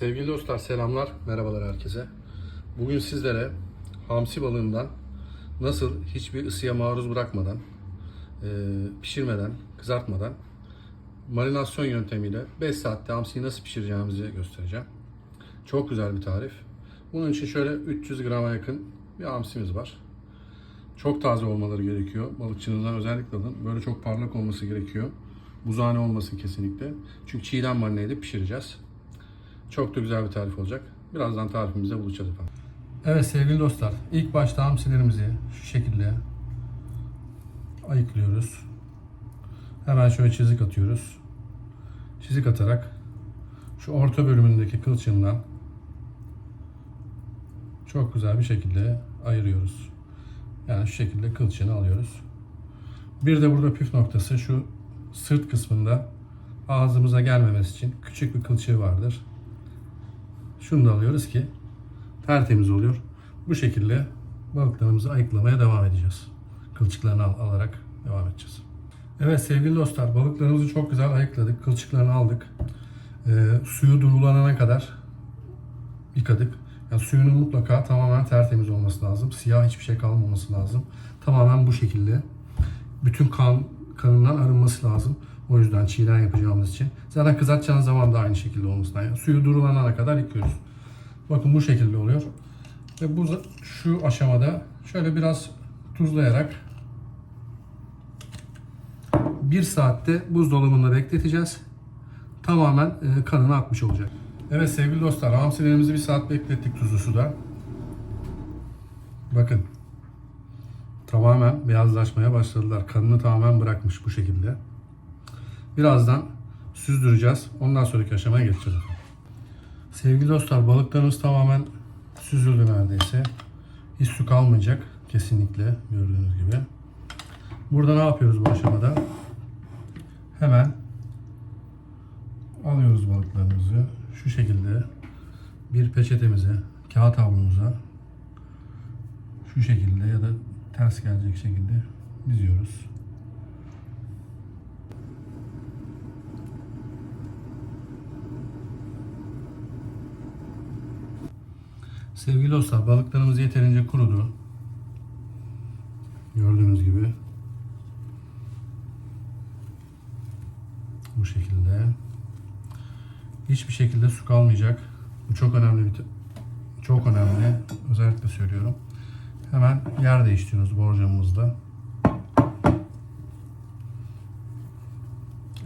Sevgili dostlar selamlar, merhabalar herkese. Bugün sizlere hamsi balığından nasıl hiçbir ısıya maruz bırakmadan, e, pişirmeden, kızartmadan marinasyon yöntemiyle 5 saatte hamsiyi nasıl pişireceğimizi göstereceğim. Çok güzel bir tarif. Bunun için şöyle 300 grama yakın bir hamsimiz var. Çok taze olmaları gerekiyor. Balıkçınızdan özellikle alın. Böyle çok parlak olması gerekiyor. Buzhane olmasın kesinlikle. Çünkü çiğden marine edip pişireceğiz. Çok da güzel bir tarif olacak. Birazdan tarifimizde buluşacağız efendim. Evet sevgili dostlar. ilk başta hamsilerimizi şu şekilde ayıklıyoruz. Hemen şöyle çizik atıyoruz. Çizik atarak şu orta bölümündeki kılçığından çok güzel bir şekilde ayırıyoruz. Yani şu şekilde kılçığını alıyoruz. Bir de burada püf noktası şu sırt kısmında ağzımıza gelmemesi için küçük bir kılçığı vardır. Şunu da alıyoruz ki tertemiz oluyor. Bu şekilde balıklarımızı ayıklamaya devam edeceğiz. Kılçıklarını al- alarak devam edeceğiz. Evet sevgili dostlar balıklarımızı çok güzel ayıkladık. Kılçıklarını aldık. Ee, suyu durulanana kadar yıkadık. Yani suyunun mutlaka tamamen tertemiz olması lazım. Siyah hiçbir şey kalmaması lazım. Tamamen bu şekilde. Bütün kan kanından arınması lazım. O yüzden çiğden yapacağımız için. Zaten kızartacağınız zaman da aynı şekilde olmasından. Yani suyu durulanana kadar yıkıyoruz. Bakın bu şekilde oluyor. Ve bu şu aşamada şöyle biraz tuzlayarak bir saatte buzdolabında bekleteceğiz. Tamamen e, kanını atmış olacak. Evet sevgili dostlar hamsilerimizi bir saat beklettik tuzlu suda. Bakın tamamen beyazlaşmaya başladılar. Kanını tamamen bırakmış bu şekilde. Birazdan süzdüreceğiz. Ondan sonraki aşamaya geçeceğiz. Sevgili dostlar balıklarımız tamamen süzüldü neredeyse. Hiç su kalmayacak kesinlikle gördüğünüz gibi. Burada ne yapıyoruz bu aşamada? Hemen alıyoruz balıklarımızı şu şekilde bir peçetemize, kağıt havlumuza şu şekilde ya da ters gelecek şekilde diziyoruz. Sevgili dostlar balıklarımız yeterince kurudu. Gördüğünüz gibi. Bu şekilde. Hiçbir şekilde su kalmayacak. Bu çok önemli bir çok önemli. Özellikle söylüyorum. Hemen yer değiştiriyoruz borcamımızda.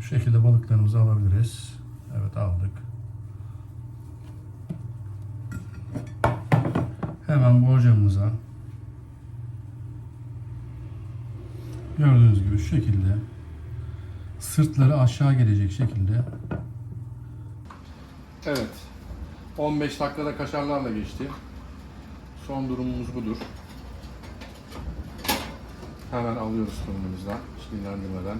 Şu şekilde balıklarımızı alabiliriz. Evet aldık. Hemen borcamımıza gördüğünüz gibi şu şekilde sırtları aşağı gelecek şekilde Evet. 15 dakikada kaşarlarla geçti. Son durumumuz budur. Hemen alıyoruz fırınımızdan. Dinlendirmeden.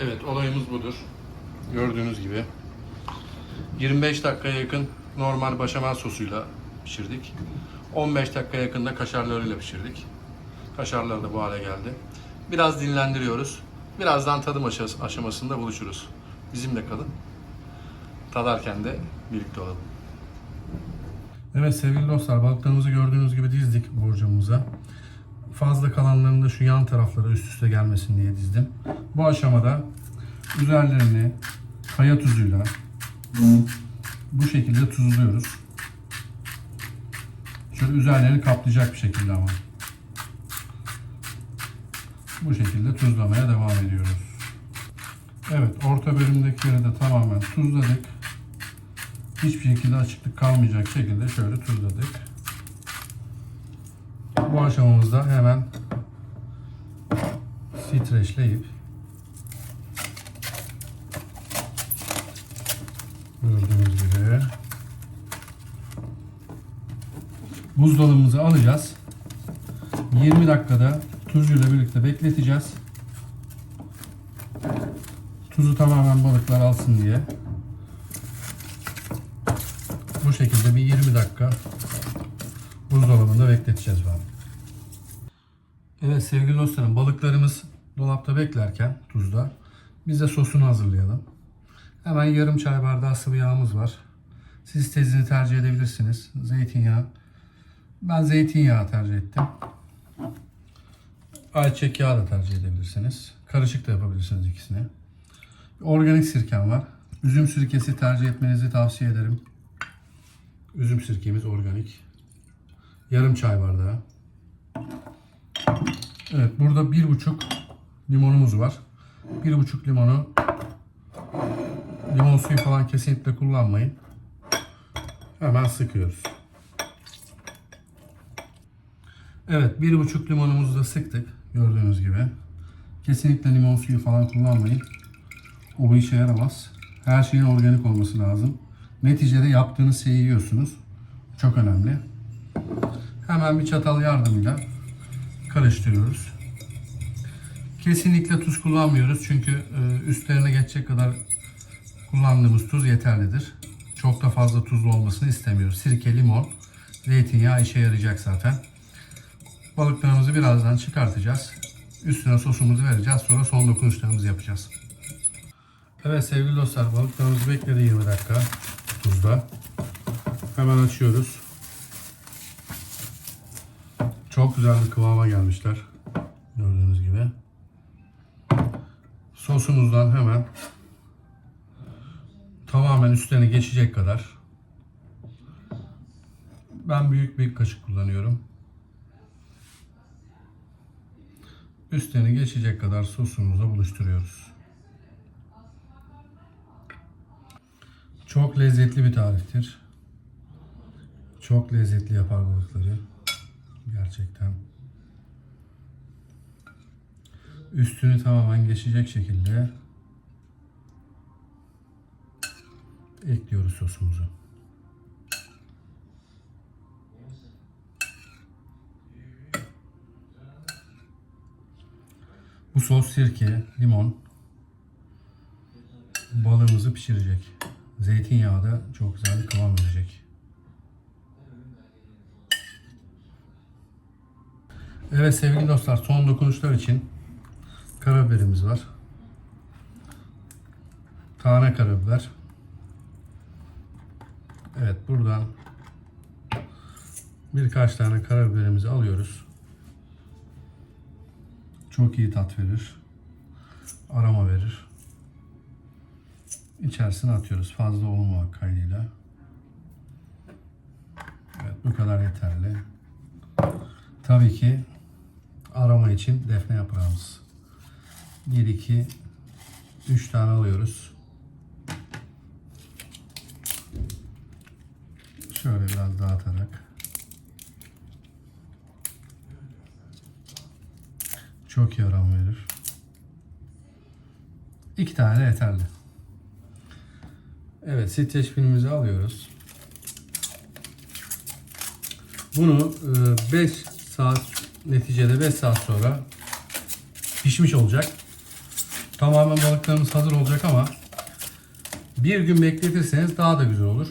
Evet olayımız budur. Gördüğünüz gibi. 25 dakikaya yakın normal başamel sosuyla pişirdik. 15 dakika yakında kaşarlarıyla pişirdik. Kaşarlar da bu hale geldi. Biraz dinlendiriyoruz. Birazdan tadım aşamasında buluşuruz. Bizimle kalın. Tadarken de birlikte olalım. Evet sevgili dostlar balıklarımızı gördüğünüz gibi dizdik borcamımıza. Fazla kalanlarını da şu yan taraflara üst üste gelmesin diye dizdim. Bu aşamada üzerlerini kaya tuzuyla bu şekilde tuzluyoruz. Şöyle üzerlerini kaplayacak bir şekilde ama. Bu şekilde tuzlamaya devam ediyoruz. Evet, orta bölümdekileri de tamamen tuzladık. Hiçbir şekilde açıklık kalmayacak şekilde şöyle tuzladık. Bu aşamamızda hemen streçleyip gördüğünüz gibi buzdolabımızı alacağız. 20 dakikada tuzuyla birlikte bekleteceğiz. Tuzu tamamen balıklar alsın diye. Bu şekilde bir 20 dakika buzdolabında bekleteceğiz ben. Evet sevgili dostlarım balıklarımız dolapta beklerken tuzda Biz de sosunu hazırlayalım. Hemen yarım çay bardağı sıvı yağımız var. Siz istediğinizi tercih edebilirsiniz. Zeytinyağı. Ben zeytinyağı tercih ettim. Ayçiçek yağı da tercih edebilirsiniz. Karışık da yapabilirsiniz ikisini. Organik sirkem var. Üzüm sirkesi tercih etmenizi tavsiye ederim. Üzüm sirkemiz organik. Yarım çay bardağı. Evet burada bir buçuk limonumuz var. Bir buçuk limonu limon suyu falan kesinlikle kullanmayın. Hemen sıkıyoruz. Evet bir buçuk limonumuzu da sıktık gördüğünüz gibi. Kesinlikle limon suyu falan kullanmayın. O bu işe yaramaz. Her şeyin organik olması lazım. Neticede yaptığınız şeyi yiyorsunuz. Çok önemli. Hemen bir çatal yardımıyla karıştırıyoruz. Kesinlikle tuz kullanmıyoruz çünkü e, üstlerine geçecek kadar kullandığımız tuz yeterlidir. Çok da fazla tuzlu olmasını istemiyoruz. Sirke, limon, zeytinyağı işe yarayacak zaten. Balıklarımızı birazdan çıkartacağız. Üstüne sosumuzu vereceğiz. Sonra son dokunuşlarımızı yapacağız. Evet sevgili dostlar balıklarımız bekledi 20 dakika tuzda. Hemen açıyoruz. Çok güzel bir kıvama gelmişler. Gördüğünüz gibi. Sosumuzdan hemen tamamen üstlerine geçecek kadar ben büyük bir kaşık kullanıyorum. Üstlerine geçecek kadar sosumuza buluşturuyoruz. Çok lezzetli bir tariftir. Çok lezzetli yapar balıkları. Gerçekten. Üstünü tamamen geçecek şekilde ekliyoruz sosumuzu. Bu sos sirke, limon balığımızı pişirecek. Zeytinyağı da çok güzel bir kıvam verecek. Evet sevgili dostlar son dokunuşlar için karabiberimiz var. Tane karabiber. Evet buradan birkaç tane karabiberimizi alıyoruz. Çok iyi tat verir. Aroma verir. İçerisine atıyoruz fazla olmamak kaydıyla. Evet bu kadar yeterli. Tabii ki aroma için defne yaprağımız. 1 2 3 tane alıyoruz. Şöyle biraz dağıtarak. Çok iyi aroma verir. 2 tane yeterli. Evet, streç filmimizi alıyoruz. Bunu 5 saat neticede 5 saat sonra pişmiş olacak. Tamamen balıklarımız hazır olacak ama bir gün bekletirseniz daha da güzel olur.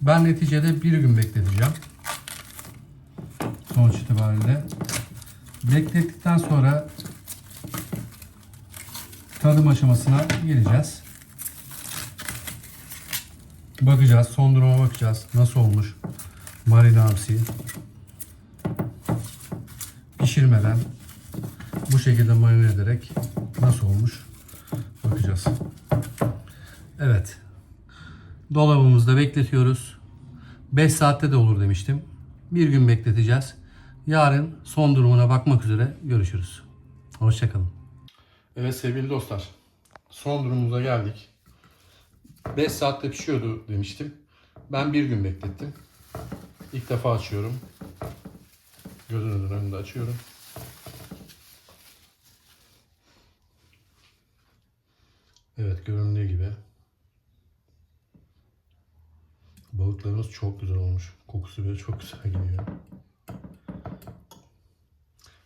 Ben neticede bir gün bekleteceğim. Sonuç itibariyle. Beklettikten sonra tadım aşamasına geleceğiz. Bakacağız. Son duruma bakacağız. Nasıl olmuş? Marinamsi. Pişirmeden bu şekilde marine ederek nasıl olmuş? Bakacağız. Evet. Dolabımızda bekletiyoruz. 5 saatte de olur demiştim. Bir gün bekleteceğiz. Yarın son durumuna bakmak üzere görüşürüz. Hoşçakalın. Evet sevgili dostlar. Son durumumuza geldik. 5 saatte pişiyordu demiştim. Ben bir gün beklettim. İlk defa açıyorum. Gözünüzün önünde açıyorum. Evet göründüğü gibi. Balıklarımız çok güzel olmuş. Kokusu bile çok güzel geliyor.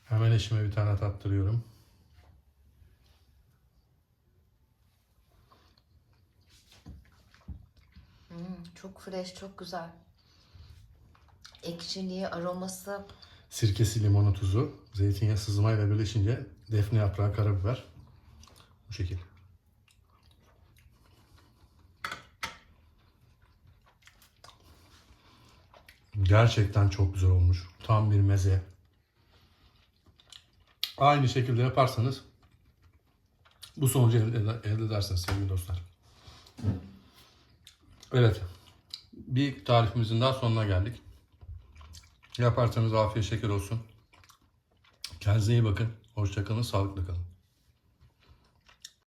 Hemen eşime bir tane tattırıyorum. Çok fresh, çok güzel. Ekşiliği, aroması Sirkesi, limonu, tuzu, zeytinyağı sızmayla birleşince defne yaprağı, karabiber. Bu şekil. Gerçekten çok güzel olmuş. Tam bir meze. Aynı şekilde yaparsanız bu sonucu elde, edersiniz sevgili dostlar. Evet. Bir tarifimizin daha sonuna geldik. Yaparsanız afiyet şeker olsun. Kendinize iyi bakın. Hoşçakalın. Sağlıklı kalın.